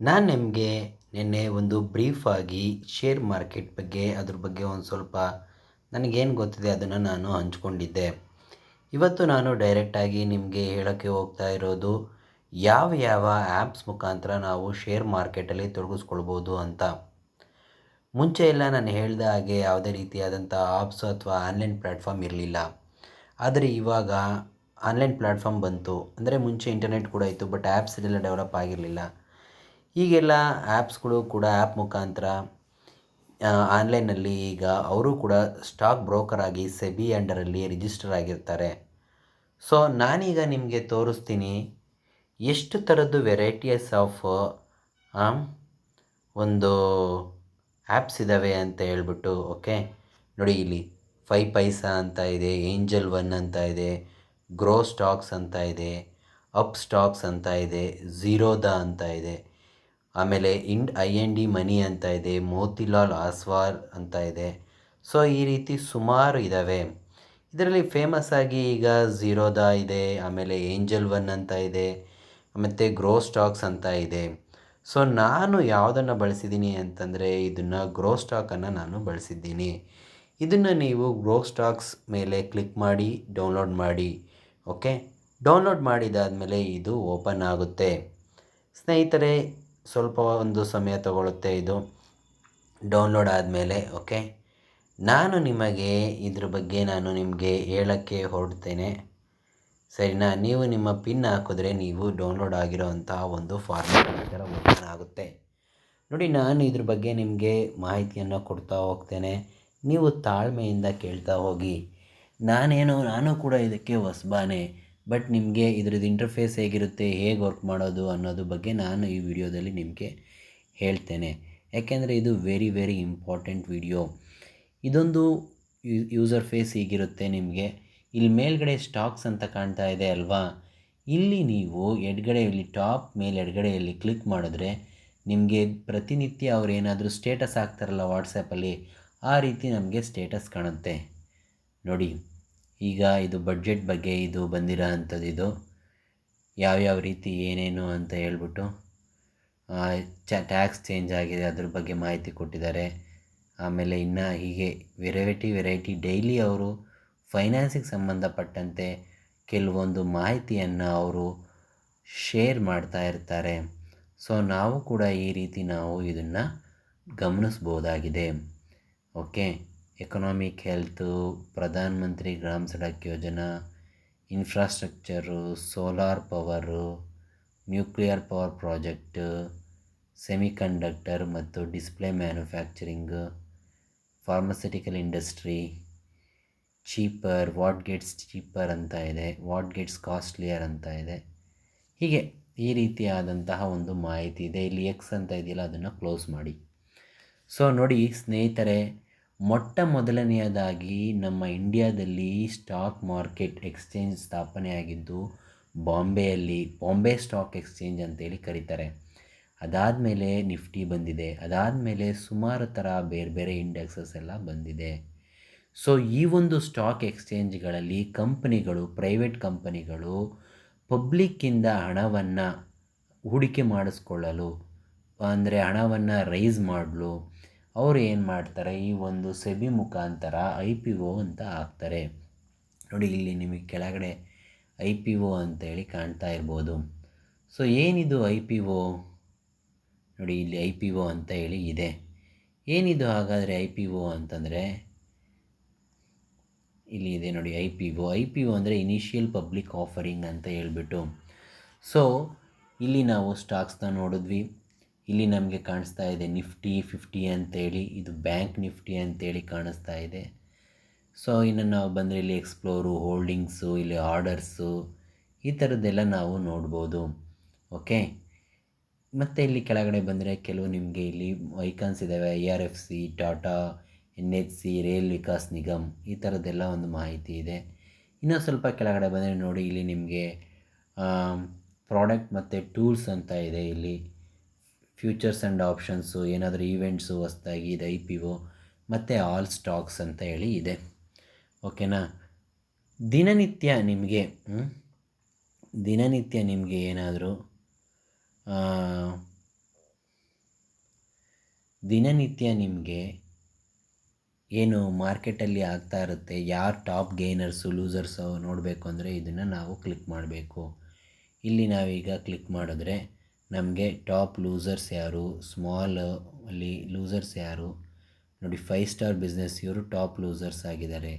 ನಾನು ನಿಮಗೆ ನಿನ್ನೆ ಒಂದು ಬ್ರೀಫಾಗಿ ಶೇರ್ ಮಾರ್ಕೆಟ್ ಬಗ್ಗೆ, ಅದ್ರ ಬಗ್ಗೆ ಒಂದು ಸ್ವಲ್ಪ ನನಗೇನು ಗೊತ್ತಿದೆ ಅದನ್ನು ನಾನು ಹಂಚ್ಕೊಂಡಿದ್ದೆ. ಇವತ್ತು ನಾನು ಡೈರೆಕ್ಟಾಗಿ ನಿಮಗೆ ಹೇಳೋಕ್ಕೆ ಹೋಗ್ತಾ ಇರೋದು, ಯಾವ ಯಾವ ಆ್ಯಪ್ಸ್ ಮುಖಾಂತರ ನಾವು ಶೇರ್ ಮಾರ್ಕೆಟಲ್ಲಿ ತೊಡಗಿಸ್ಕೊಳ್ಬೋದು ಅಂತ. ಮುಂಚೆ ಎಲ್ಲ ನಾನು ಹೇಳಿದ ಹಾಗೆ ಯಾವುದೇ ರೀತಿಯಾದಂಥ ಆಪ್ಸ್ ಅಥವಾ ಆನ್ಲೈನ್ ಪ್ಲ್ಯಾಟ್ಫಾರ್ಮ್ ಇರಲಿಲ್ಲ. ಆದರೆ ಇವಾಗ ಆನ್ಲೈನ್ ಪ್ಲ್ಯಾಟ್ಫಾರ್ಮ್ ಬಂತು. ಅಂದರೆ ಮುಂಚೆ ಇಂಟರ್ನೆಟ್ ಕೂಡ ಇತ್ತು ಬಟ್ ಆ್ಯಪ್ಸ್ ಇದೆಲ್ಲ ಡೆವಲಪ್ ಆಗಿರಲಿಲ್ಲ. ಈಗೆಲ್ಲ ಆ್ಯಪ್ಸ್ಗಳು ಕೂಡ ಆ್ಯಪ್ ಮುಖಾಂತರ ಆನ್ಲೈನಲ್ಲಿ ಈಗ ಅವರು ಕೂಡ ಸ್ಟಾಕ್ ಬ್ರೋಕರ್ ಆಗಿ ಸೆಬಿ ಅಂಡರಲ್ಲಿ ರಿಜಿಸ್ಟರ್ ಆಗಿರ್ತಾರೆ. ಸೊ, ನಾನೀಗ ನಿಮಗೆ ತೋರಿಸ್ತೀನಿ ಎಷ್ಟು ಥರದ್ದು ವೆರೈಟಿಯಸ್ ಆಫ್ ಒಂದು ಆ್ಯಪ್ಸ್ ಇದ್ದಾವೆ ಅಂತ ಹೇಳ್ಬಿಟ್ಟು, ಓಕೆ? ನೋಡಿ ಇಲ್ಲಿ ಫೈ ಪೈಸಾ ಅಂತ ಇದೆ, ಏಂಜಲ್ ಒನ್ ಅಂತ ಇದೆ, ಗ್ರೋ ಸ್ಟಾಕ್ಸ್ ಅಂತ ಇದೆ, ಅಪ್ ಸ್ಟಾಕ್ಸ್ ಅಂತ ಇದೆ, ಝೀರೋದಾ ಅಂತ ಇದೆ. ಆಮೇಲೆ end I N D money ಅಂತ ಇದೆ, ಮೋತಿಲಾಲ್ ಆಸ್ವಾರ್ ಅಂತ ಇದೆ. ಸೊ ಈ ರೀತಿ ಸುಮಾರು ಇದ್ದಾವೆ ಇದರಲ್ಲಿ ಫೇಮಸ್ ಆಗಿ ಈಗ ಝೀರೋದಾ ಇದೆ, ಆಮೇಲೆ ಏಂಜಲ್ ಒನ್ ಅಂತ ಇದೆ, ಮತ್ತು ಗ್ರೋ ಸ್ಟಾಕ್ಸ್ ಅಂತ ಇದೆ. ಸೊ ನಾನು ಯಾವುದನ್ನು ಬಳಸಿದ್ದೀನಿ ಅಂತಂದರೆ ಇದನ್ನು ಗ್ರೋ ಸ್ಟಾಕನ್ನು ನಾನು ಬಳಸಿದ್ದೀನಿ. ಇದನ್ನು ನೀವು ಗ್ರೋ ಸ್ಟಾಕ್ಸ್ ಮೇಲೆ ಕ್ಲಿಕ್ ಮಾಡಿ ಡೌನ್ಲೋಡ್ ಮಾಡಿ ಓಕೆ ಡೌನ್ಲೋಡ್ ಮಾಡಿದಾದಮೇಲೆ ಇದು ಓಪನ್ ಆಗುತ್ತೆ. ಸ್ನೇಹಿತರೆ ಸ್ವಲ್ಪ ಒಂದು ಸಮಯ ತಗೊಳ್ಳುತ್ತೆ ಇದು. ಡೌನ್ಲೋಡ್ ಆದಮೇಲೆ ಓಕೆ ನಾನು ನಿಮಗೆ ಇದ್ರ ಬಗ್ಗೆ ನಾನು ನಿಮಗೆ ಹೇಳೋಕ್ಕೆ ಹೊರಡ್ತೇನೆ. ಸರಿನಾ? ನೀವು ನಿಮ್ಮ ಪಿನ್ ಹಾಕಿದ್ರೆ ನೀವು ಡೌನ್ಲೋಡ್ ಆಗಿರೋವಂತಹ ಒಂದು ಫಾರ್ಮೆಟ್ ಈ ಥರ ಓಪನ್ ಆಗುತ್ತೆ. ನೋಡಿ, ನಾನು ಇದ್ರ ಬಗ್ಗೆ ನಿಮಗೆ ಮಾಹಿತಿಯನ್ನು ಕೊಡ್ತಾ ಹೋಗ್ತೇನೆ. ನೀವು ತಾಳ್ಮೆಯಿಂದ ಕೇಳ್ತಾ ಹೋಗಿ. ನಾನೇನು, ನಾನು ಕೂಡ ಇದಕ್ಕೆ ಹೊಸಬಾನೆ. ಬಟ್ ನಿಮಗೆ ಇದ್ರದ್ದು ಇಂಟರ್ಫೇಸ್ ಹೇಗಿರುತ್ತೆ, ಹೇಗೆ ವರ್ಕ್ ಮಾಡೋದು ಅನ್ನೋದು ಬಗ್ಗೆ ನಾನು ಈ ವಿಡಿಯೋದಲ್ಲಿ ನಿಮಗೆ ಹೇಳ್ತೇನೆ. ಯಾಕೆಂದರೆ ಇದು ವೆರಿ ವೆರಿ ಇಂಪಾರ್ಟೆಂಟ್ ವಿಡಿಯೋ ಇದೊಂದು ಯೂಸರ್ ಫೇಸ್ ಹೀಗಿರುತ್ತೆ ನಿಮಗೆ. ಇಲ್ಲಿ ಮೇಲ್ಗಡೆ ಸ್ಟಾಕ್ಸ್ ಅಂತ ಕಾಣ್ತಾ ಇದೆ ಅಲ್ವಾ? ಇಲ್ಲಿ ನೀವು ಎಡಗಡೆಯಲ್ಲಿ ಟಾಪ್ ಮೇಲೆ ಎಡಗಡೆಯಲ್ಲಿ ಕ್ಲಿಕ್ ಮಾಡಿದ್ರೆ ನಿಮಗೆ ಪ್ರತಿನಿತ್ಯ ಅವ್ರು ಏನಾದರೂ ಸ್ಟೇಟಸ್ ಹಾಕ್ತಾರಲ್ಲ ವಾಟ್ಸಪ್ಪಲ್ಲಿ ಆ ರೀತಿ ನಮಗೆ ಸ್ಟೇಟಸ್ ಕಾಣುತ್ತೆ. ನೋಡಿ. ಈಗ ಇದು ಬಡ್ಜೆಟ್ ಬಗ್ಗೆ ಇದು ಬಂದಿರೋ ಅಂಥದ್ದು ಇದು. ಯಾವ್ಯಾವ ರೀತಿ ಏನೇನು ಅಂತ ಹೇಳ್ಬಿಟ್ಟು ಚ ಟ್ಯಾಕ್ಸ್ ಚೇಂಜ್ ಆಗಿದೆ ಅದ್ರ ಬಗ್ಗೆ ಮಾಹಿತಿ ಕೊಟ್ಟಿದ್ದಾರೆ. ಆಮೇಲೆ ಇನ್ನು ಹೀಗೆ ವೆರೈಟಿ ವೆರೈಟಿ ಡೈಲಿ ಅವರು ಫೈನಾನ್ಸಿಗೆ ಸಂಬಂಧಪಟ್ಟಂತೆ ಕೆಲವೊಂದು ಮಾಹಿತಿಯನ್ನು ಅವರು ಶೇರ್ ಮಾಡ್ತಾ ಇರ್ತಾರೆ. ಸೊ ನಾವು ಕೂಡ ಈ ರೀತಿ ನಾವು ಇದನ್ನು ಗಮನಿಸ್ಬೋದಾಗಿದೆ. ಓಕೆ ಎಕನಾಮಿಕ್ ಹೆಲ್ತು ಪ್ರಧಾನ Mantri Gram Sadak Yojana infrastructure solar power nuclear power project semiconductor ಮತ್ತು display manufacturing pharmaceutical industry cheaper what gets cheaper ಅಂತ ಇದೆ ವಾಟ್ ಗೇಟ್ಸ್ ಕಾಸ್ಟ್ಲಿಯರ್ ಅಂತ ಇದೆ. ಹೀಗೆ ಈ ರೀತಿಯಾದಂತಹ ಒಂದು ಮಾಹಿತಿ ಇದೆ. ಇಲ್ಲಿ ಎಕ್ಸ್ ಅಂತ ಇದೆಯಲ್ಲ, ಅದನ್ನು ಕ್ಲೋಸ್ ಮಾಡಿ. ಸೊ ನೋಡಿ ಸ್ನೇಹಿತರೆ ಮೊಟ್ಟ ಮೊದಲನೆಯದಾಗಿ ನಮ್ಮ ಇಂಡಿಯಾದಲ್ಲಿ ಸ್ಟಾಕ್ ಮಾರ್ಕೆಟ್ ಎಕ್ಸ್ಚೇಂಜ್ ಸ್ಥಾಪನೆಯಾಗಿದ್ದು ಬಾಂಬೆಯಲ್ಲಿ, ಬಾಂಬೆ ಸ್ಟಾಕ್ ಎಕ್ಸ್ಚೇಂಜ್ ಅಂತೇಳಿ ಕರೀತಾರೆ. ಅದಾದ ಮೇಲೆ ನಿಫ್ಟಿ ಬಂದಿದೆ. ಅದಾದ ಮೇಲೆ ಸುಮಾರು ಥರ ಬೇರೆ ಬೇರೆ ಇಂಡೆಕ್ಸಸ್ ಎಲ್ಲ ಬಂದಿದೆ. ಸೊ ಈ ಒಂದು ಸ್ಟಾಕ್ ಎಕ್ಸ್ಚೇಂಜ್ಗಳಲ್ಲಿ ಕಂಪನಿಗಳು ಪ್ರೈವೇಟ್ ಕಂಪನಿಗಳು ಪಬ್ಲಿಕ್ಕಿಂದ ಹಣವನ್ನು ಹೂಡಿಕೆ ಮಾಡಿಸ್ಕೊಳ್ಳಲು, ಅಂದರೆ ಹಣವನ್ನು ರೈಸ್ ಮಾಡಲು ಅವರು ಏನು ಮಾಡ್ತಾರೆ? ಈ ಒಂದು ಸೆಬಿ ಮುಖಾಂತರ ಐ ಪಿ ಒ ಅಂತ ಹಾಕ್ತಾರೆ. ನೋಡಿ, ಇಲ್ಲಿ ನಿಮಗೆ ಕೆಳಗಡೆ ಐ ಪಿ ಒ ಅಂತೇಳಿ ಕಾಣ್ತಾ ಇರ್ಬೋದು. ಸೊ, ಏನಿದು ಐ ಪಿ ಒ? ನೋಡಿ, ಇಲ್ಲಿ ಐ ಪಿ ಒ ಅಂತ ಹೇಳಿ ಇದೆ. ಏನಿದು ಹಾಗಾದರೆ ಐ ಪಿ ಒ ಅಂತಂದರೆ? ಇಲ್ಲಿ ಇದೆ ನೋಡಿ, I P O. I P O ಅಂದರೆ ಇನಿಷಿಯಲ್ ಪಬ್ಲಿಕ್ ಆಫರಿಂಗ್ ಅಂತ ಹೇಳಿಬಿಟ್ಟು. ಸೊ, ಇಲ್ಲಿ ನಾವು ಸ್ಟಾಕ್ಸ್ನ ನೋಡಿದ್ವಿ. ಇಲ್ಲಿ ನಮಗೆ ಕಾಣಿಸ್ತಾ ಇದೆ ನಿಫ್ಟಿ, ಫಿಫ್ಟಿ ಅಂತೇಳಿ. ಇದು ಬ್ಯಾಂಕ್ ನಿಫ್ಟಿ ಅಂತೇಳಿ ಕಾಣಿಸ್ತಾ ಇದೆ. ಸೊ ಇನ್ನು ನಾವು ಬಂದರೆ ಇಲ್ಲಿ ಎಕ್ಸ್ಪ್ಲೋರು ಹೋಲ್ಡಿಂಗ್ಸು ಇಲ್ಲಿ ಆರ್ಡರ್ಸು ಈ ಥರದ್ದೆಲ್ಲ ನಾವು ನೋಡ್ಬೋದು. ಓಕೆ ಮತ್ತು ಇಲ್ಲಿ ಕೆಳಗಡೆ ಬಂದರೆ ಕೆಲವು ನಿಮಗೆ ಇಲ್ಲಿ ಐಕಾನ್ಸ್ ಇದ್ದಾವೆ I R F C Tata N H C rail Vikas Nigam ಈ ಥರದ್ದೆಲ್ಲ ಒಂದು ಮಾಹಿತಿ ಇದೆ. ಇನ್ನೂ ಸ್ವಲ್ಪ ಕೆಳಗಡೆ ಬಂದರೆ ನೋಡಿ, ಇಲ್ಲಿ ನಿಮಗೆ ಪ್ರಾಡಕ್ಟ್ ಮತ್ತು ಟೂಲ್ಸ್ ಅಂತ ಇದೆ ಇಲ್ಲಿ. ಫ್ಯೂಚರ್ಸ್ ಆ್ಯಂಡ್ ಆಪ್ಷನ್ಸು, ಏನಾದರೂ ಈವೆಂಟ್ಸು ಹೊಸ್ದಾಗಿ ಇದೆ, ಐ ಪಿ ಒ, ಮತ್ತು ಆಲ್ ಸ್ಟಾಕ್ಸ್ ಅಂತ ಹೇಳಿ ಇದೆ. ಓಕೆನಾ? ದಿನನಿತ್ಯ ನಿಮಗೆ ದಿನನಿತ್ಯ ನಿಮಗೆ ಏನಾದರೂ ದಿನನಿತ್ಯ ನಿಮಗೆ ಏನು ಮಾರ್ಕೆಟಲ್ಲಿ ಆಗ್ತಾ ಇರುತ್ತೆ, ಯಾರು ಟಾಪ್ ಗೇನರ್ಸು, ಲೂಸರ್ಸು ನೋಡಬೇಕು ಅಂದರೆ ಇದನ್ನು ನಾವು ಕ್ಲಿಕ್ ಮಾಡಬೇಕು. ಇಲ್ಲಿ ನಾವೀಗ ಕ್ಲಿಕ್ ಮಾಡಿದ್ರೆ ನಮಗೆ ಟಾಪ್ ಲೂಸರ್ಸ್ ಯಾರು, ಸ್ಮಾಲ್, ಅಲ್ಲಿ ಲೂಸರ್ಸ್ ಯಾರು? ನೋಡಿ, ಫೈವ್ ಸ್ಟಾರ್ ಬಿಸ್ನೆಸ್ ಇವರು ಟಾಪ್ ಲೂಸರ್ಸ್ ಆಗಿದ್ದಾರೆ.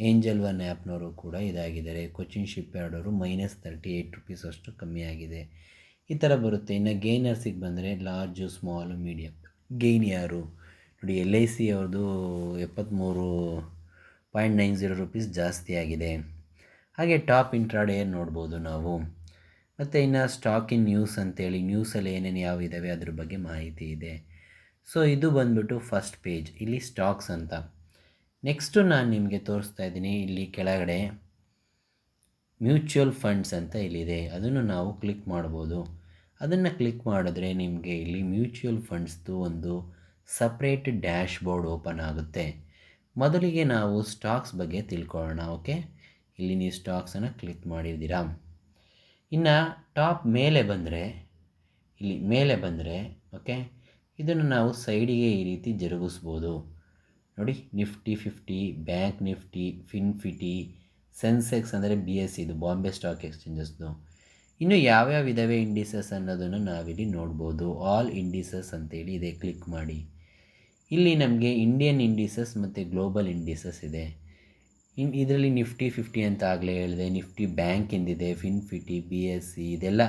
ಏಂಜಲ್ ಒನ್ ಆ್ಯಪ್ನವರು ಕೂಡ ಇದಾಗಿದ್ದಾರೆ. ಕೊಚಿನ್ ಶಿಪ್ ಯಾರ್ಡವರು ಮೈನಸ್ ತರ್ಟಿ ಏಯ್ಟ್ ರುಪೀಸ್ ಅಷ್ಟು ಕಮ್ಮಿ ಆಗಿದೆ. ಈ ಥರ ಬರುತ್ತೆ. ಇನ್ನು ಗೇನರ್ಸಿಗೆ ಬಂದರೆ ಲಾರ್ಜು, ಸ್ಮಾಲು ಮೀಡಿಯಮ್ ಗೇನ್ ಯಾರು? ನೋಡಿ, ಎಲ್ ಐ ಸಿ ಅವ್ರದ್ದು ಎಪ್ಪತ್ತ್ಮೂರು ಪಾಯಿಂಟ್ ನೈನ್ ಜೀರೋ ರುಪೀಸ್ ಜಾಸ್ತಿ ಆಗಿದೆ. ಹಾಗೆ ಟಾಪ್ ಇಂಟ್ರಾಡೇ ನೋಡ್ಬೋದು ನಾವು. ಮತ್ತು ಇನ್ನು ಸ್ಟಾಕ್ ಇನ್ ನ್ಯೂಸ್ ಅಂತೇಳಿ ನ್ಯೂಸಲ್ಲಿ ಏನೇನು ಯಾವ ಇದ್ದಾವೆ ಅದ್ರ ಬಗ್ಗೆ ಮಾಹಿತಿ ಇದೆ. ಸೊ ಇದು ಬಂದ್ಬಿಟ್ಟು ಫಸ್ಟ್ ಪೇಜ್ ಇಲ್ಲಿ ಸ್ಟಾಕ್ಸ್ ಅಂತ. ನೆಕ್ಸ್ಟು ನಾನು ನಿಮಗೆ ತೋರಿಸ್ತಾ ಇದ್ದೀನಿ, ಇಲ್ಲಿ ಕೆಳಗಡೆ ಮ್ಯೂಚುವಲ್ ಫಂಡ್ಸ್ ಅಂತ ಇಲ್ಲಿದೆ. ಅದನ್ನು ನಾವು ಕ್ಲಿಕ್ ಮಾಡ್ಬೋದು. ಅದನ್ನು ಕ್ಲಿಕ್ ಮಾಡಿದ್ರೆ ನಿಮಗೆ ಇಲ್ಲಿ ಮ್ಯೂಚುವಲ್ ಫಂಡ್ಸ್ದು ಒಂದು ಸಪ್ರೇಟ್ ಡ್ಯಾಶ್ ಬೋರ್ಡ್ ಓಪನ್ ಆಗುತ್ತೆ. ಮೊದಲಿಗೆ ನಾವು ಸ್ಟಾಕ್ಸ್ ಬಗ್ಗೆ ತಿಳ್ಕೊಳ್ಳೋಣ ಓಕೆ ಇಲ್ಲಿ ನೀವು ಸ್ಟಾಕ್ಸನ್ನು ಕ್ಲಿಕ್ ಮಾಡಿದ್ದೀರಾ? ಇನ್ನು ಟಾಪ್ ಮೇಲೆ ಬಂದರೆ, ಇಲ್ಲಿ ಮೇಲೆ ಬಂದರೆ, ಓಕೆ, ಇದನ್ನು ನಾವು ಸೈಡಿಗೆ ಈ ರೀತಿ ಜರುಗಿಸ್ಬೋದು. ನೋಡಿ, Nifty Fifty, bank Nifty, FinNifty, Sensex ಅಂದರೆ ಬಿ ಎಸ್ ಇದು ಬಾಂಬೆ ಸ್ಟಾಕ್ ಎಕ್ಸ್ಚೇಂಜಸ್ದು. ಇನ್ನು ಯಾವ್ಯಾವ ಇದಾವೆ ಇಂಡಿಸಸ್ ಅನ್ನೋದನ್ನು ನಾವಿಲ್ಲಿ ನೋಡ್ಬೋದು. ಆಲ್ ಇಂಡಿಸಸ್ ಅಂತೇಳಿ ಇದೆ, ಕ್ಲಿಕ್ ಮಾಡಿ. ಇಲ್ಲಿ ನಮಗೆ ಇಂಡಿಯನ್ ಇಂಡಿಸಸ್ ಮತ್ತು ಗ್ಲೋಬಲ್ ಇಂಡಿಸಸ್ ಇದೆ. ಇನ್ ಇದರಲ್ಲಿ ನಿಫ್ಟಿ ಫಿಫ್ಟಿ ಅಂತ ಆಗಲೇ ಹೇಳಿದೆ. ನಿಫ್ಟಿ ಬ್ಯಾಂಕ್ ಎಂದಿದೆ ಫಿನ್ಫಿಟಿ, ಬಿ ಎಸ್ ಸಿ, ಇದೆಲ್ಲ,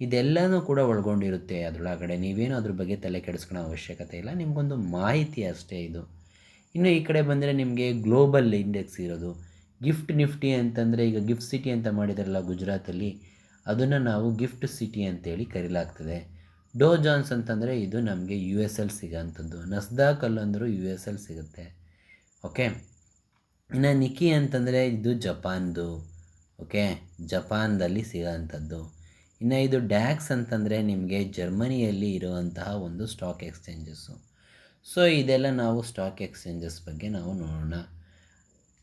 ಇದೆಲ್ಲನೂ ಕೂಡ ಒಳಗೊಂಡಿರುತ್ತೆ ಅದರೊಳಗಡೆ. ನೀವೇನು ಅದ್ರ ಬಗ್ಗೆ ತಲೆ ಕೆಡಿಸ್ಕೊಳ್ಳೋ ಅವಶ್ಯಕತೆ ಇಲ್ಲ. ನಿಮಗೊಂದು ಮಾಹಿತಿ ಅಷ್ಟೇ ಇದು. ಇನ್ನು ಈ ಕಡೆ ಬಂದರೆ ನಿಮಗೆ ಗ್ಲೋಬಲ್ ಇಂಡೆಕ್ಸ್ ಇರೋದು. ಗಿಫ್ಟ್ ನಿಫ್ಟಿ ಅಂತಂದರೆ ಈಗ ಗಿಫ್ಟ್ ಸಿಟಿ ಅಂತ ಮಾಡಿದಾರಲ್ಲ ಗುಜರಾತಲ್ಲಿ, ಅದನ್ನು ನಾವು ಗಿಫ್ಟ್ ಸಿಟಿ ಅಂತೇಳಿ ಕರೀಲಾಗ್ತದೆ. ಡೋ ಜಾನ್ಸ್ ಅಂತಂದರೆ ಇದು ನಮಗೆ ಯು ಎಸ್ ಎಲ್ ಸಿಗೋಂಥದ್ದು ನಸ್ದಾಕಲ್ ಅಂದರೂ ಯು ಎಸ್ ಎಲ್ ಸಿಗುತ್ತೆ. ಓಕೆ? ಇನ್ನು ನಿಕಿ ಅಂತಂದರೆ ಇದು ಜಪಾನ್ದು, ಓಕೆ? ಜಪಾನ್ದಲ್ಲಿ ಸಿಗೋಂಥದ್ದು. ಇನ್ನು ಇದು ಡ್ಯಾಕ್ಸ್ ಅಂತಂದರೆ ನಿಮಗೆ ಜರ್ಮನಿಯಲ್ಲಿ ಇರುವಂತಹ ಒಂದು ಸ್ಟಾಕ್ ಎಕ್ಸ್ಚೇಂಜಸ್ಸು. ಸೊ, ಇದೆಲ್ಲ ನಾವು ಸ್ಟಾಕ್ ಎಕ್ಸ್ಚೇಂಜಸ್ ಬಗ್ಗೆ ನಾವು ನೋಡೋಣ.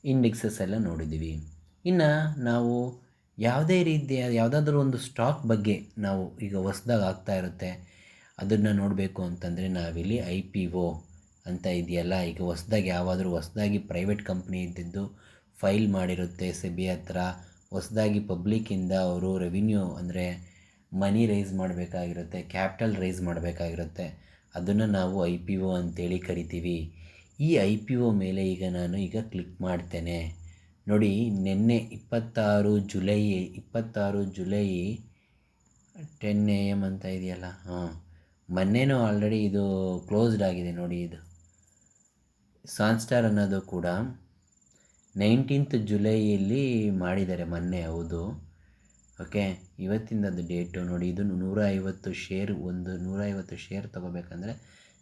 ಇಂಡೆಕ್ಸಸ್ ಎಲ್ಲ ನೋಡಿದ್ದೀವಿ. ಇನ್ನು ನಾವು ಯಾವುದೇ ರೀತಿಯ, ಯಾವುದಾದ್ರೂ ಒಂದು ಸ್ಟಾಕ್ ಬಗ್ಗೆ ನಾವು ಈಗ ಹೊಸ್ದಾಗಿ ಆಗ್ತಾ ಇರುತ್ತೆ, ಅದನ್ನು ನೋಡಬೇಕು ಅಂತಂದರೆ ನಾವಿಲ್ಲಿ ಐ ಪಿ ಒ ಅಂತ ಇದೆಯಲ್ಲ? ಈಗ ಹೊಸ್ದಾಗಿ ಯಾವಾದರೂ ಹೊಸ್ದಾಗಿ ಪ್ರೈವೇಟ್ ಕಂಪ್ನಿ ಇದ್ದಿದ್ದು ಫೈಲ್ ಮಾಡಿರುತ್ತೆ ಸೆಬಿ ಹತ್ರ. ಹೊಸ್ದಾಗಿ ಪಬ್ಲಿಕ್ಕಿಂದ ಅವರು ರೆವಿನ್ಯೂ ಅಂದರೆ ಮನಿ ರೈಸ್ ಮಾಡಬೇಕಾಗಿರುತ್ತೆ ಕ್ಯಾಪಿಟಲ್ ರೈಸ್ ಮಾಡಬೇಕಾಗಿರುತ್ತೆ. ಅದನ್ನು ನಾವು ಐ ಪಿ ಒ ಅಂತೇಳಿ ಕರಿತೀವಿ. ಈ ಐ ಪಿ ಒ ಮೇಲೆ ಈಗ ನಾನು ಈಗ ಕ್ಲಿಕ್ ಮಾಡ್ತೇನೆ. ನೋಡಿ, ನಿನ್ನೆ ಇಪ್ಪತ್ತಾರು ಜುಲೈ ಇಪ್ಪತ್ತಾರು ಜುಲೈ ಟೆನ್ ಎ ಎಂ ಅಂತ ಇದೆಯಲ್ಲ? ಹಾಂ. ಮೊನ್ನೆನೂ ಆಲ್ರೆಡಿ ಇದು ಕ್ಲೋಸ್ಡ್ ಆಗಿದೆ ನೋಡಿ ಇದು. ಸಾನ್ಸ್ಟಾರ್ ಅನ್ನೋದು ಕೂಡ ನೈನ್ಟೀನ್ತ್ ಜುಲೈಯಲ್ಲಿ ಮಾಡಿದ್ದಾರೆ ಮೊನ್ನೆ, ಹೌದು. ಓಕೆ ಇವತ್ತಿಂದದು ಡೇಟು ನೋಡಿ, ಇದು ನೂರ ಐವತ್ತು ಶೇರ್, ಒಂದು ನೂರ ಐವತ್ತು ಶೇರ್ ತೊಗೋಬೇಕಂದ್ರೆ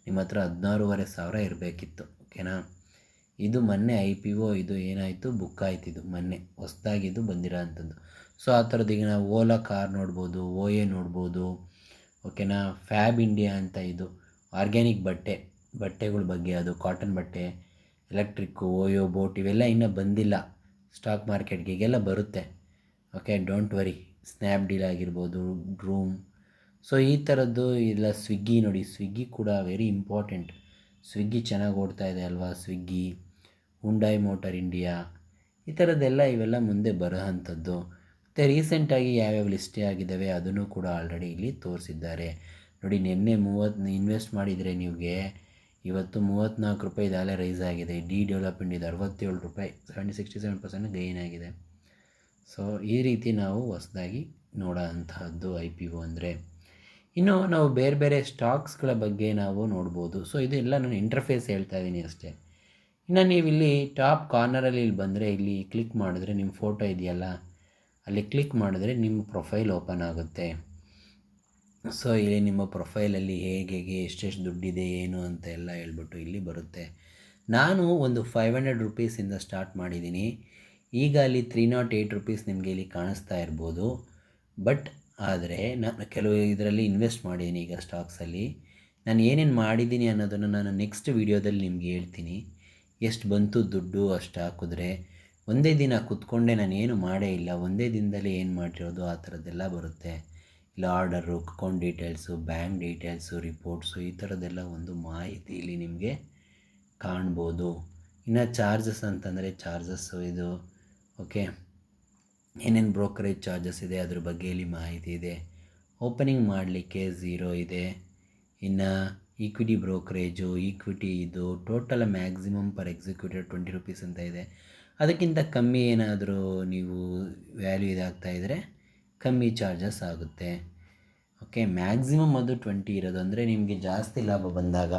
ನಿಮ್ಮ ಹತ್ರ ಹದಿನಾರೂವರೆ ಸಾವಿರ ಇರಬೇಕಿತ್ತು, ಓಕೆನಾ. ಇದು ಮೊನ್ನೆ ಐ ಪಿ ಒ, ಇದು ಏನಾಯಿತು ಬುಕ್ ಆಯ್ತು ಇದು ಮೊನ್ನೆ, ಹೊಸ್ದಾಗಿದ್ದು ಬಂದಿರೋ ಅಂಥದ್ದು. ಸೊ, ಆ ಥರದ್ದು ನಾವು ಓಲಾ ಕಾರ್ ನೋಡ್ಬೋದು, ಓ ಎ ನೋಡ್ಬೋದು, ಓಕೆನಾ. ಫ್ಯಾಬ್ ಇಂಡಿಯಾ ಅಂತ ಇದು, ಆರ್ಗ್ಯಾನಿಕ್ ಬಟ್ಟೆ. ಬಟ್ಟೆಗಳ ಬಗ್ಗೆ, ಅದು ಕಾಟನ್ ಬಟ್ಟೆ ಎಲೆಕ್ಟ್ರಿಕ್ಕು ಓಯೋ ಬೋಟ್ ಇವೆಲ್ಲ ಇನ್ನೂ ಬಂದಿಲ್ಲ. ಸ್ಟಾಕ್ ಮಾರ್ಕೆಟ್ಗೆ ಈಗೆಲ್ಲ ಬರುತ್ತೆ. Okay don't worry Snapdeal ಆಗಿರ್ಬೋದು ಡ್ರೂಮ್ ಸೊ ಈ ಥರದ್ದು ಇಲ್ಲ ಸ್ವಿಗ್ಗಿ ನೋಡಿ. ಸ್ವಿಗ್ಗಿ ಕೂಡ ವೆರಿ ಇಂಪಾರ್ಟೆಂಟ್ ಸ್ವಿಗ್ಗಿ ಚೆನ್ನಾಗಿ ಓಡ್ತಾ ಇದೆ ಅಲ್ವಾ ಸ್ವಿಗ್ಗಿ ಹುಂಡಾಯ್ ಮೋಟರ್ ಇಂಡಿಯಾ ಈ ಥರದ್ದೆಲ್ಲ ಇವೆಲ್ಲ ಮುಂದೆ ಬರೋ ಅಂಥದ್ದು ಮತ್ತು ರೀಸೆಂಟಾಗಿ ಯಾವ್ಯಾವ ಲಿಸ್ಟೇ ಆಗಿದ್ದಾವೆ ಅದನ್ನು ಕೂಡ ಆಲ್ರೆಡಿ ಇಲ್ಲಿ ತೋರಿಸಿದ್ದಾರೆ. ನೋಡಿ, ನಿನ್ನೆ ಮೂವತ್ತು ಇನ್ವೆಸ್ಟ್ ಮಾಡಿದರೆ ನಿಮಗೆ ಇವತ್ತು ಮೂವತ್ತ್ನಾಲ್ಕು ರೂಪಾಯಿ ದಾಲೆ ರೈಸ್ ಆಗಿದೆ. ಡಿ ಡೆವಲಪ್ಮೆಂಟ್ ಇದೆ ಅರವತ್ತೇಳು ರೂಪಾಯಿ seventy sixty seven percent gain ಆಗಿದೆ. ಸೊ ಈ ರೀತಿ ನಾವು ಹೊಸದಾಗಿ ನೋಡೋ ಅಂತಹದ್ದು ಐ ಪಿ ಒ ಅಂದರೆ. ಇನ್ನು ನಾವು ಬೇರೆ ಬೇರೆ ಸ್ಟಾಕ್ಸ್ಗಳ ಬಗ್ಗೆ ನಾವು ನೋಡ್ಬೋದು. ಸೊ ಇದೆಲ್ಲ ನಾನು ಇಂಟರ್ಫೇಸ್ ಹೇಳ್ತಾ ಇದ್ದೀನಿ ಅಷ್ಟೇ. ಇನ್ನು ನೀವು ಇಲ್ಲಿ ಟಾಪ್ ಕಾರ್ನರಲ್ಲಿ ಇಲ್ಲಿ ಬಂದರೆ, ಇಲ್ಲಿ ಕ್ಲಿಕ್ ಮಾಡಿದ್ರೆ ನಿಮ್ಮ ಫೋಟೋ ಇದೆಯಲ್ಲ, ಅಲ್ಲಿ ಕ್ಲಿಕ್ ಮಾಡಿದ್ರೆ ನಿಮ್ಮ ಪ್ರೊಫೈಲ್ ಓಪನ್ ಆಗುತ್ತೆ. ಸೊ ಇಲ್ಲಿ ನಿಮ್ಮ ಪ್ರೊಫೈಲಲ್ಲಿ ಹೇಗೆ ಹೇಗೆ, ಎಷ್ಟೆಷ್ಟು ದುಡ್ಡಿದೆ, ಏನು ಅಂತ ಎಲ್ಲ ಹೇಳ್ಬಿಟ್ಟು ಇಲ್ಲಿ ಬರುತ್ತೆ. ನಾನು ಒಂದು ಫೈವ್ ಹಂಡ್ರೆಡ್ ರುಪೀಸಿಂದ ಸ್ಟಾರ್ಟ್ ಮಾಡಿದ್ದೀನಿ. ಈಗ ಅಲ್ಲಿ ತ್ರೀ ನಾಟ್ ಏಯ್ಟ್ ರುಪೀಸ್ ನಿಮಗೆ ಇಲ್ಲಿ ಕಾಣಿಸ್ತಾ ಇರ್ಬೋದು. ಬಟ್ ಆದರೆ ನಾನು ಕೆಲವು ಇದರಲ್ಲಿ ಇನ್ವೆಸ್ಟ್ ಮಾಡಿದ್ದೀನಿ ಈಗ ಸ್ಟಾಕ್ಸಲ್ಲಿ ನಾನು ಏನೇನು ಮಾಡಿದ್ದೀನಿ ಅನ್ನೋದನ್ನು ನಾನು ನೆಕ್ಸ್ಟ್ ವೀಡಿಯೋದಲ್ಲಿ ನಿಮಗೆ ಹೇಳ್ತೀನಿ. ಎಷ್ಟು ಬಂತು ದುಡ್ಡು ಅಷ್ಟು ಹಾಕಿದ್ರೆ. ಒಂದೇ ದಿನ ಕೂತ್ಕೊಂಡೆ ನಾನು ಏನು ಮಾಡೇ ಇಲ್ಲ. ಒಂದೇ ದಿನದಲ್ಲಿ ಏನು ಮಾಡಿರೋದು ಆ ಥರದ್ದೆಲ್ಲ ಬರುತ್ತೆ. ಇಲ್ಲ order account details bank details reports ಈ ಥರದ್ದೆಲ್ಲ ಒಂದು ಮಾಹಿತಿ ಇಲ್ಲಿ ನಿಮಗೆ ಕಾಣ್ಬೋದು. ಇನ್ನು ಚಾರ್ಜಸ್ ಅಂತಂದರೆ ಚಾರ್ಜಸ್ಸು ಇದು ಓಕೆ ಏನೇನು ಬ್ರೋಕರೇಜ್ ಚಾರ್ಜಸ್ ಇದೆ, ಅದ್ರ ಬಗ್ಗೆ ಇಲ್ಲಿ ಮಾಹಿತಿ ಇದೆ. ಓಪನಿಂಗ್ ಮಾಡಲಿಕ್ಕೆ ಝೀರೋ ಇದೆ. ಇನ್ನು ಈಕ್ವಿಟಿ ಬ್ರೋಕರೇಜು ಈಕ್ವಿಟಿ ಇದು total maximum per executive twenty rupees ಅಂತ ಇದೆ. ಅದಕ್ಕಿಂತ ಕಮ್ಮಿ ಏನಾದರೂ ನೀವು ವ್ಯಾಲ್ಯೂ ಇದಾಗ್ತಾ ಇದ್ದರೆ ಕಮ್ಮಿ ಚಾರ್ಜಸ್ ಆಗುತ್ತೆ. ಓಕೆ ಮ್ಯಾಕ್ಸಿಮಮ್ ಅದು ಟ್ವೆಂಟಿ ಇರೋದು. ಅಂದರೆ ನಿಮಗೆ ಜಾಸ್ತಿ ಲಾಭ ಬಂದಾಗ.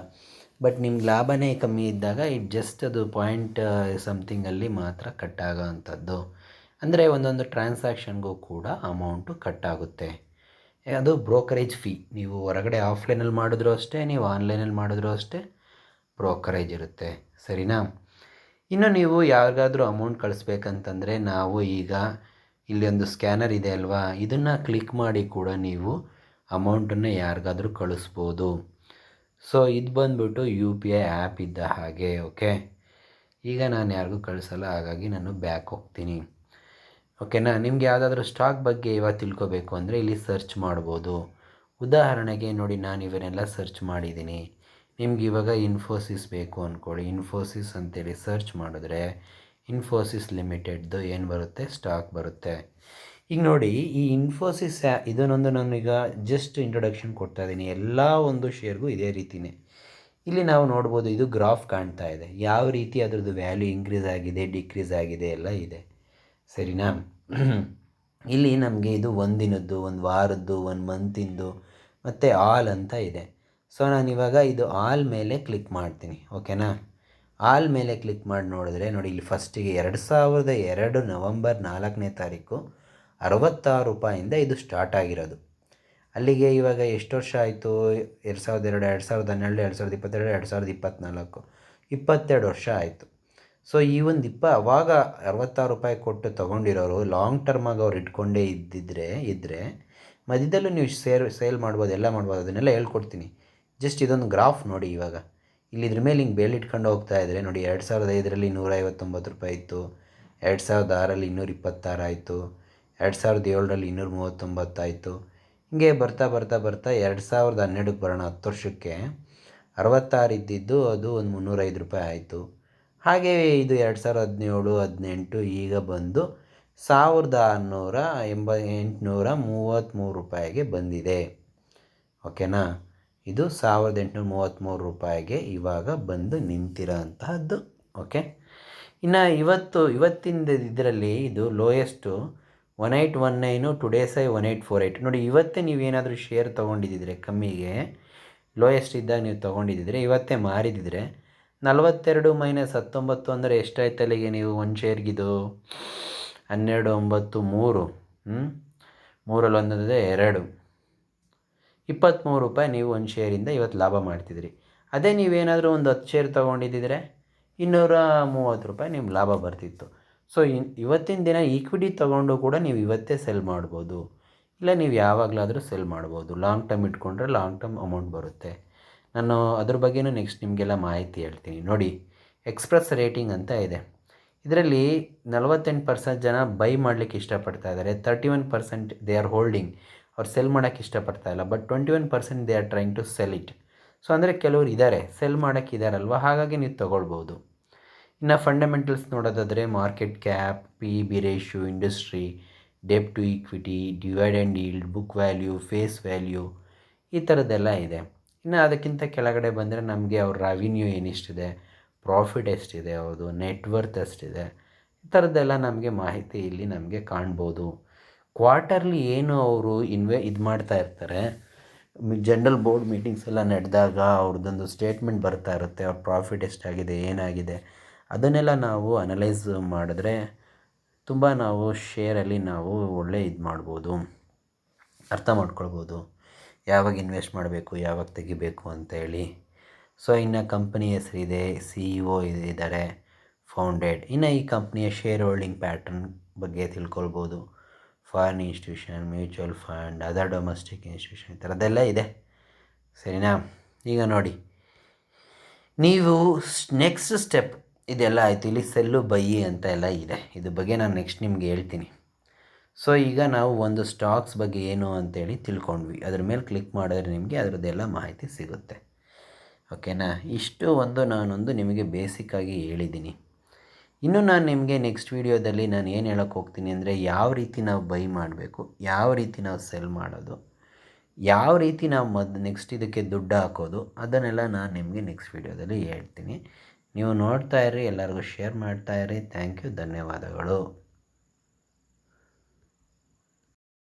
ಬಟ್ ನಿಮ್ಗೆ ಲಾಭನೇ ಕಮ್ಮಿ ಇದ್ದಾಗ ಇಟ್ ಜಸ್ಟ್ ಅದು ಪಾಯಿಂಟ್ ಸಮಥಿಂಗಲ್ಲಿ ಮಾತ್ರ ಕಟ್ ಆಗೋ ಅಂಥದ್ದು. ಅಂದರೆ ಒಂದೊಂದು ಟ್ರಾನ್ಸಾಕ್ಷನ್ಗೂ ಕೂಡ ಅಮೌಂಟು ಕಟ್ ಆಗುತ್ತೆ ಅದು ಬ್ರೋಕರೇಜ್ ಫೀ ನೀವು ಹೊರಗಡೆ ಆಫ್ಲೈನಲ್ಲಿ ಮಾಡಿದ್ರೂ ಅಷ್ಟೇ, ನೀವು ಆನ್ಲೈನಲ್ಲಿ ಮಾಡಿದ್ರೂ ಅಷ್ಟೇ ಬ್ರೋಕರೇಜ್ ಇರುತ್ತೆ. ಸರಿನಾ? ಇನ್ನು ನೀವು ಯಾರಿಗಾದರೂ ಅಮೌಂಟ್ ಕಳಿಸ್ಬೇಕಂತಂದರೆ ನಾವು ಈಗ ಇಲ್ಲಿ ಒಂದು ಸ್ಕ್ಯಾನರ್ ಇದೆ ಅಲ್ವಾ? ಇದನ್ನು ಕ್ಲಿಕ್ ಮಾಡಿ ಕೂಡ ನೀವು ಅಮೌಂಟನ್ನು ಯಾರಿಗಾದರೂ ಕಳಿಸ್ಬೋದು. ಸೊ ಇದು ಬಂದ್ಬಿಟ್ಟು ಯು ಪಿ ಐ ಆ್ಯಪ್ ಇದ್ದ ಹಾಗೆ ಓಕೆ ಈಗ ನಾನು ಯಾರಿಗೂ ಕಳಿಸಲ್ಲ, ಹಾಗಾಗಿ ನಾನು ಬ್ಯಾಕ್ ಹೋಗ್ತೀನಿ. ಓಕೆನಾ ನಿಮ್ಗೆ ಯಾವುದಾದ್ರೂ ಸ್ಟಾಕ್ ಬಗ್ಗೆ ಇವಾಗ ತಿಳ್ಕೊಬೇಕು ಅಂದರೆ ಇಲ್ಲಿ ಸರ್ಚ್ ಮಾಡ್ಬೋದು. ಉದಾಹರಣೆಗೆ ನೋಡಿ, ನಾನು ಇವನ್ನೆಲ್ಲ ಸರ್ಚ್ ಮಾಡಿದ್ದೀನಿ. ನಿಮ್ಗೆ ಇವಾಗ ಇನ್ಫೋಸಿಸ್ ಬೇಕು ಅಂದ್ಕೊಳ್ಳಿ ಇನ್ಫೋಸಿಸ್ ಅಂತೇಳಿ ಸರ್ಚ್ ಮಾಡಿದ್ರೆ ಇನ್ಫೋಸಿಸ್ ಲಿಮಿಟೆಡ್ದು ಏನು ಬರುತ್ತೆ? ಸ್ಟಾಕ್ ಬರುತ್ತೆ. ಈಗ ನೋಡಿ, ಈ ಇನ್ಫೋಸಿಸ್ ಇದನ್ನೊಂದು ನಾನೀಗ ಜಸ್ಟ್ ಇಂಟ್ರೊಡಕ್ಷನ್ ಕೊಡ್ತಾ ಇದ್ದೀನಿ ಎಲ್ಲ ಒಂದು ಶೇರ್ಗೂ ಇದೇ ರೀತಿನೇ. ಇಲ್ಲಿ ನಾವು ನೋಡ್ಬೋದು, ಇದು ಗ್ರಾಫ್ ಕಾಣ್ತಾ ಇದೆ. ಯಾವ ರೀತಿ ಅದರದ್ದು ವ್ಯಾಲ್ಯೂ ಇನ್ಕ್ರೀಸ್ ಆಗಿದೆ ಡಿಕ್ರೀಸ್ ಆಗಿದೆ ಎಲ್ಲ ಇದೆ. ಸರಿನಾ? ಇಲ್ಲಿ ನಮಗೆ ಇದು ಒಂದಿನದ್ದು, ಒಂದು ವಾರದ್ದು, ಒಂದು ಮಂತಿಂದು ಮತ್ತು ಆಲ್ ಅಂತ ಇದೆ. ಸೊ ನಾನು ಇವಾಗ ಇದು ಆಲ್ ಮೇಲೆ ಕ್ಲಿಕ್ ಮಾಡ್ತೀನಿ. ಓಕೆನಾ ಆಲ್ ಮೇಲೆ ಕ್ಲಿಕ್ ಮಾಡಿ ನೋಡಿದ್ರೆ ನೋಡಿ, ಇಲ್ಲಿ ಫಸ್ಟಿಗೆ ಎರಡು ಸಾವಿರದ ಎರಡು ನವಂಬರ್ ನಾಲ್ಕನೇ ತಾರೀಕು ಅರವತ್ತಾರು ರೂಪಾಯಿಂದ ಇದು ಸ್ಟಾರ್ಟ್ ಆಗಿರೋದು. ಅಲ್ಲಿಗೆ ಇವಾಗ ಎಷ್ಟು ವರ್ಷ ಆಯಿತು? ಎರಡು ಸಾವಿರದ ಎರಡು ಎರಡು ಸಾವಿರದ ಹನ್ನೆರಡು, ಎರಡು ಸಾವಿರದ ಇಪ್ಪತ್ತೆರಡು, ಎರಡು ಸಾವಿರದ ಇಪ್ಪತ್ತ್ನಾಲ್ಕು ಇಪ್ಪತ್ತೆರಡು ವರ್ಷ ಆಯಿತು. ಸೊ ಈ ಒಂದು ಇಪ್ಪ, ಅವಾಗ ಅರವತ್ತಾರು ರೂಪಾಯಿ ಕೊಟ್ಟು ತೊಗೊಂಡಿರೋರು ಲಾಂಗ್ ಟರ್ಮಾಗಿ ಅವ್ರು ಇಟ್ಕೊಂಡೇ ಇದ್ದಿದ್ರೆ ಇದ್ದರೆ ಮಧ್ಯದಲ್ಲೂ ನೀವು ಸೇರ್ ಸೇಲ್ ಮಾಡ್ಬೋದು, ಎಲ್ಲ ಮಾಡ್ಬೋದು, ಅದನ್ನೆಲ್ಲ ಹೇಳ್ಕೊಡ್ತೀನಿ. ಜಸ್ಟ್ ಇದೊಂದು ಗ್ರಾಫ್ ನೋಡಿ ಇವಾಗ. ಇಲ್ಲಿ ಇದ್ರ ಮೇಲೆ ಹಿಂಗೆ ಬೇಲಿಟ್ಕೊಂಡು ಹೋಗ್ತಾ ಇದ್ದರೆ ನೋಡಿ ಎರಡು ಸಾವಿರದ ಐದರಲ್ಲಿ ನೂರ ಐವತ್ತೊಂಬತ್ತು ರೂಪಾಯಿ ಇತ್ತು, ಎರಡು ಸಾವಿರದ ಆರಲ್ಲಿ ಇನ್ನೂರ ಇಪ್ಪತ್ತಾರು ಆಯಿತು, ಎರಡು ಸಾವಿರದ ಏಳರಲ್ಲಿ ಇನ್ನೂರ ಮೂವತ್ತೊಂಬತ್ತಾಯಿತು ಹಿಂಗೆ ಬರ್ತಾ ಬರ್ತಾ ಬರ್ತಾ ಎರಡು ಸಾವಿರದ ಹನ್ನೆರಡಕ್ಕೆ ಬರೋಣ, ಹತ್ತು ವರ್ಷಕ್ಕೆ ಅರವತ್ತಾರು ಇದ್ದಿದ್ದು ಅದು ಒಂದು ಮುನ್ನೂರೈದು ರೂಪಾಯಿ ಆಯಿತು. ಹಾಗೆ ಇದು ಎರಡು ಸಾವಿರದ ಹದಿನೇಳು, ಹದಿನೆಂಟು ಈಗ ಬಂದು ಸಾವಿರದ ಆರುನೂರ ಎಂಬ ಎಂಟುನೂರ ಮೂವತ್ತ್ಮೂರು ರೂಪಾಯಿಗೆ ಬಂದಿದೆ. ಓಕೆನಾ? ಇದು ಸಾವಿರದ ಎಂಟುನೂರ ಮೂವತ್ತ್ಮೂರು ರೂಪಾಯಿಗೆ ಇವಾಗ ಬಂದು ನಿಂತಿರೋ ಅಂತಹದ್ದು ಓಕೆ? ಇನ್ನು ಇವತ್ತು, ಇವತ್ತಿಂದ ಇದರಲ್ಲಿ ಇದು lowest one eight one nine today's high one eight four eight ನೋಡಿ, ಇವತ್ತೇ ನೀವೇನಾದರೂ ಶೇರ್ ತೊಗೊಂಡಿದ್ದಿದ್ರೆ ಕಮ್ಮಿಗೆ ಲೋಯೆಸ್ಟ್ ಇದ್ದಾಗ ನೀವು ತೊಗೊಂಡಿದ್ದಿದ್ರೆ, ಇವತ್ತೇ ಮಾರಿದಿದ್ರೆ ನಲವತ್ತೆರಡು ಮೈನಸ್ ಹತ್ತೊಂಬತ್ತು ಅಂದರೆ ಎಷ್ಟಾಯ್ತು ಅಲ್ಲಿಗೆ ನೀವು ಒಂದು ಶೇರ್ಗಿದು ಹನ್ನೆರಡು ಒಂಬತ್ತು ಮೂರು ಮೂರಲ್ಲಿ ಒಂದಂದರೆ ಎರಡು. ಇಪ್ಪತ್ತ್ಮೂರು ರೂಪಾಯಿ ನೀವು ಒಂದು ಶೇರಿಂದ ಇವತ್ತು ಲಾಭ ಮಾಡ್ತಿದ್ರಿ. ಅದೇ ನೀವೇನಾದರೂ ಒಂದು ಹತ್ತು ಶೇರ್ ತೊಗೊಂಡಿದ್ದಿದ್ರೆ ಇನ್ನೂರ ಮೂವತ್ತು ರೂಪಾಯಿ ನಿಮ್ಗೆ ಲಾಭ ಬರ್ತಿತ್ತು. ಸೊ ಇವತ್ತಿನ ದಿನ ಈಕ್ವಿಟಿ ತೊಗೊಂಡು ಕೂಡ ನೀವು ಇವತ್ತೇ ಸೆಲ್ ಮಾಡ್ಬೋದು. ಇಲ್ಲ, ನೀವು ಯಾವಾಗಲಾದರೂ ಸೆಲ್ ಮಾಡ್ಬೋದು. ಲಾಂಗ್ ಟರ್ಮ್ ಇಟ್ಕೊಂಡ್ರೆ ಲಾಂಗ್ ಟರ್ಮ್ ಅಮೌಂಟ್ ಬರುತ್ತೆ. ನಾನು ಅದ್ರ ಬಗ್ಗೆನೂ ನೆಕ್ಸ್ಟ್ ನಿಮಗೆಲ್ಲ ಮಾಹಿತಿ ಹೇಳ್ತೀನಿ. ನೋಡಿ ಎಕ್ಸ್ಪ್ರೆಸ್ ರೇಟಿಂಗ್ ಅಂತ ಇದೆ. ಇದರಲ್ಲಿ ನಲವತ್ತೆಂಟು ಪರ್ಸೆಂಟ್ ಜನ ಬೈ ಮಾಡಲಿಕ್ಕೆ ಇಷ್ಟಪಡ್ತಾ ಇದ್ದಾರೆ. Thirty one percent they are holding ಅವ್ರು ಸೆಲ್ ಮಾಡೋಕ್ಕೆ ಇಷ್ಟಪಡ್ತಾ ಇಲ್ಲ but twenty one percent they are trying to sell it so ಅಂದರೆ ಕೆಲವರು ಇದ್ದಾರೆ ಸೆಲ್ ಮಾಡೋಕ್ಕೆ ಇದ್ದಾರಲ್ವ ಹಾಗಾಗಿ ನೀವು ತೊಗೊಳ್ಬೋದು ಇನ್ನು ಫಂಡಮೆಂಟಲ್ಸ್ ನೋಡೋದಾದರೆ market cap P B ratio industry debt to equity dividend yield book value face value ಈ ಥರದ್ದೆಲ್ಲ ಇದೆ. ಇನ್ನು ಅದಕ್ಕಿಂತ ಕೆಳಗಡೆ ಬಂದರೆ ನಮಗೆ ಅವ್ರ ರೆವಿನ್ಯೂ ಏನಿಷ್ಟಿದೆ ಪ್ರಾಫಿಟ್ ಎಷ್ಟಿದೆ ಅವ್ರದ್ದು ನೆಟ್ವರ್ತ್ ಎಷ್ಟಿದೆ, ಈ ಥರದ್ದೆಲ್ಲ ನಮಗೆ ಮಾಹಿತಿ ಇಲ್ಲಿ ನಮಗೆ ಕಾಣ್ಬೋದು. ಕ್ವಾರ್ಟರ್ಲಿ ಏನು ಅವರು ಇನ್ವೆ, ಇದು ಮಾಡ್ತಾ ಇರ್ತಾರೆ ಜನರಲ್ ಬೋರ್ಡ್ ಮೀಟಿಂಗ್ಸ್ ಎಲ್ಲ ನಡೆದಾಗ ಅವ್ರದ್ದೊಂದು ಸ್ಟೇಟ್ಮೆಂಟ್ ಬರ್ತಾ ಇರುತ್ತೆ, ಅವ್ರ ಪ್ರಾಫಿಟ್ ಎಷ್ಟಾಗಿದೆ, ಏನಾಗಿದೆ, ಅದನ್ನೆಲ್ಲ ನಾವು ಅನಲೈಸ್ ಮಾಡಿದ್ರೆ ತುಂಬ ನಾವು ಶೇರಲ್ಲಿ ನಾವು ಒಳ್ಳೆ ಇದು ಮಾಡ್ಬೋದು, ಅರ್ಥ ಮಾಡ್ಕೊಳ್ಬೋದು, ಯಾವಾಗ ಇನ್ವೆಸ್ಟ್ ಮಾಡಬೇಕು, ಯಾವಾಗ ತೆಗಿಬೇಕು ಅಂತೇಳಿ. ಸೊ, ಇನ್ನು ಕಂಪ್ನಿ ಹೆಸರಿದೆ ಸಿ ಇ ಒ ಇದ್ದಾರೆ, ಫೌಂಡೆಡ್. ಇನ್ನು ಈ ಕಂಪ್ನಿಯ ಶೇರ್ ಹೋಲ್ಡಿಂಗ್ ಪ್ಯಾಟ್ರನ್ ಬಗ್ಗೆ ತಿಳ್ಕೊಳ್ಬೋದು. Foreign institution, mutual fund, other domestic institution ಈ ಥರದ್ದೆಲ್ಲ ಇದೆ. ಸರಿನಾ? ಈಗ ನೋಡಿ. ನೀವು ನೆಕ್ಸ್ಟ್ ಸ್ಟೆಪ್ ಇದೆಲ್ಲ ಆಯಿತು. ಇಲ್ಲಿ ಸೆಲ್ಲು ಬೈ ಅಂತ ಎಲ್ಲ ಇದೆ. ಇದ್ರ ಬಗ್ಗೆ ನಾನು ನೆಕ್ಸ್ಟ್ ನಿಮ್ಗೆ ಹೇಳ್ತೀನಿ. ಸೊ ಈಗ ನಾವು ಒಂದು ಸ್ಟಾಕ್ಸ್ ಬಗ್ಗೆ ಏನು ಅಂತೇಳಿ ತಿಳ್ಕೊಂಡ್ವಿ. ಅದ್ರ ಮೇಲೆ ಕ್ಲಿಕ್ ಮಾಡಿದ್ರೆ ನಿಮಗೆ ಅದರದ್ದೆಲ್ಲ ಮಾಹಿತಿ ಸಿಗುತ್ತೆ. ಓಕೆನಾ ಇಷ್ಟು ಒಂದು ನಾನೊಂದು ನಿಮಗೆ ಬೇಸಿಕ್ಕಾಗಿ ಹೇಳಿದ್ದೀನಿ. ಇನ್ನು ನಾನು ನಿಮಗೆ ನೆಕ್ಸ್ಟ್ ವೀಡಿಯೋದಲ್ಲಿ ನಾನು ಏನು ಹೇಳೋಕ್ಕೆ ಹೋಗ್ತೀನಿ ಅಂದರೆ ಯಾವ ರೀತಿ ನಾವು ಬೈ ಮಾಡಬೇಕು, ಯಾವ ರೀತಿ ನಾವು ಸೆಲ್ ಮಾಡೋದು, ಯಾವ ರೀತಿ ನಾವು ಮದ್ ನೆಕ್ಸ್ಟ್ ಇದಕ್ಕೆ ದುಡ್ಡು ಹಾಕೋದು, ಅದನ್ನೆಲ್ಲ ನಾನು ನಿಮಗೆ ನೆಕ್ಸ್ಟ್ ವೀಡಿಯೋದಲ್ಲಿ ಹೇಳ್ತೀನಿ. ನೀವು ನೋಡ್ತಾ ಇರಿ ಎಲ್ಲರಿಗೂ ಶೇರ್ ಮಾಡ್ತಾ ಇರಿ ಥ್ಯಾಂಕ್ ಯು ಧನ್ಯವಾದಗಳು.